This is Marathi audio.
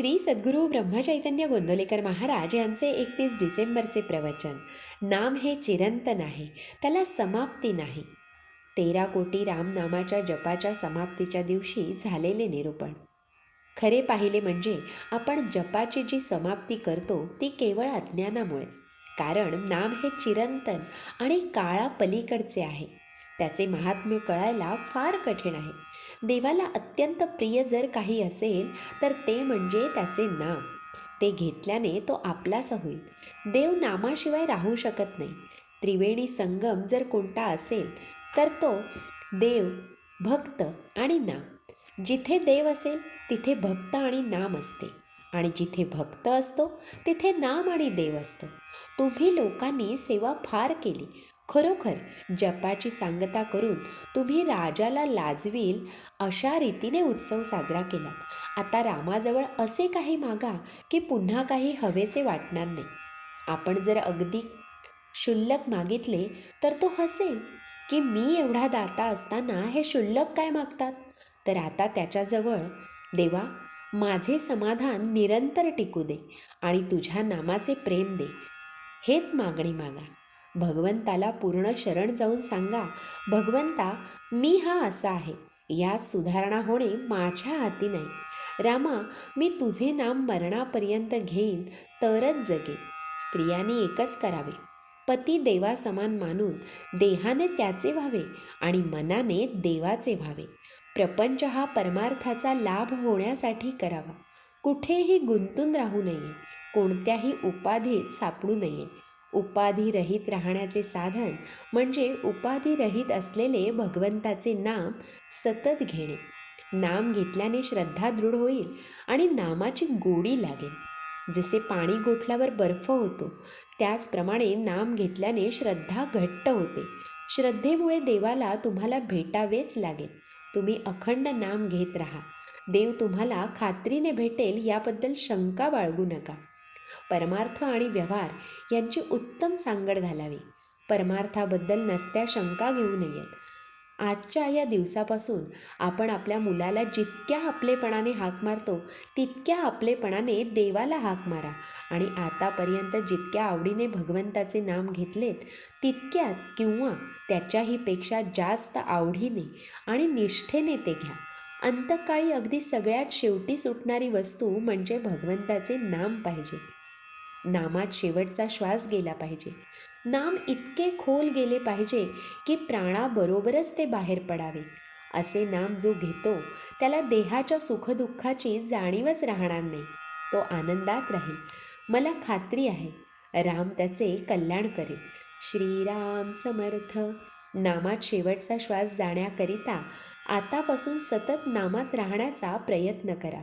श्री सद्गुरू ब्रह्मचैतन्य गोंदवलेकर महाराज यांचे एकतीस डिसेंबरचे प्रवचन. नाम हे चिरंतन आहे त्याला समाप्ती नाही. तेरा कोटी रामनामाच्या जपाच्या समाप्तीच्या दिवशी झालेले निरूपण. खरे पाहिले म्हणजे आपण जपाची जी समाप्ती करतो ती केवळ अज्ञानामुळेच. कारण नाम हे चिरंतन आणि काळापलीकडचे आहे. त्याचे महात्म्य कळायला फार कठीण आहे. देवाला अत्यंत प्रिय जर काही असेल तर ते म्हणजे त्याचे नाम. ते घेतल्याने तो आपलासा होईल. देव नामाशिवाय राहू शकत नाही. त्रिवेणी संगम जर कोणता असेल तर तो देव भक्त आणि नाम. जिथे देव असेल तिथे भक्त आणि नाम असते. आणि जिथे भक्त असतो तिथे नाम आणि देव असतो. तुम्ही लोकांनी सेवा फार केली. खरोखर जपाची सांगता करून तुम्ही राजाला लाजवील अशा रीतीने उत्सव साजरा केला. आता रामाजवळ असे काही मागा की पुन्हा काही हवेसे वाटणार नाही. आपण जर अगदी क्षुल्लक मागितले तर तो हसेल की मी एवढा दाता असताना हे क्षुल्लक काय मागतात? तर आता त्याच्याजवळ देवा माझे समाधान निरंतर टिकू दे आणि तुझ्या नामाचे प्रेम दे. हेच मागणी मागा. भगवंताला पूर्ण शरण जाऊन सांगा भगवंता मी हा असा आहे. यात सुधारणा होणे माझ्या हाती नाही. रामा मी तुझे नाम मरणापर्यंत घेईन तरच जगेन स्त्रियांनी एकच करावे. पती देवा समान मानून देहाने त्याचे व्हावे आणि मनाने देवाचे व्हावे. प्रपंच हा परमार्थाचा लाभ होण्यासाठी करावा. कुठेही गुंतून राहू नये. कोणत्याही उपाधीत सापडू नये. उपाधिरहित राहण्याचे साधन म्हणजे उपाधिरहित असलेले भगवंताचे नाम सतत घेणे. नाम घेतल्याने श्रद्धा दृढ होईल आणि नामाची गोडी लागेल. जसे पाणी गोठल्यावर बर्फ होतो त्याचप्रमाणे नाम घेतल्याने श्रद्धा घट्ट होते. श्रद्धेमुळे देवाला तुम्हाला भेटावेच लागेल. तुम्ही अखंड नाम घेत राहा. देव तुम्हाला खात्रीने भेटेल याबद्दल शंका बाळगू नका. परमार्थ आणि व्यवहार यांची उत्तम सांगड घालावी. परमार्थाबद्दल नसत्या शंका घेऊ नयेत. आजच्या या दिवसापासून आपण आपल्या मुलाला जितक्या आपलेपणाने हाक मारतो तितक्या आपलेपणाने देवाला हाक मारा. आणि आतापर्यंत जितक्या आवडीने भगवंताचे नाम घेतलेत तितक्याच किंवा त्याच्याही पेक्षा जास्त आवडीने आणि निष्ठेने ते घ्या. अंतकाळी अगदी सगळ्यात शेवटी सुटणारी वस्तू म्हणजे भगवंताचे नाम पाहिजे. नामात शेवटचा श्वास गेला पाहिजे. नाम इतके खोल गेले पाहिजे की प्राणाबरोबरच ते बाहेर पडावे. असे नाम जो घेतो त्याला देहाच्या सुखदुःखाची जाणीवच राहणार नाही. तो आनंदात राहील. मला खात्री आहे राम त्याचे कल्याण करेल. श्रीराम समर्थ. नामात शेवटचा श्वास जाण्याकरिता आतापासून सतत नामात राहण्याचा प्रयत्न करा.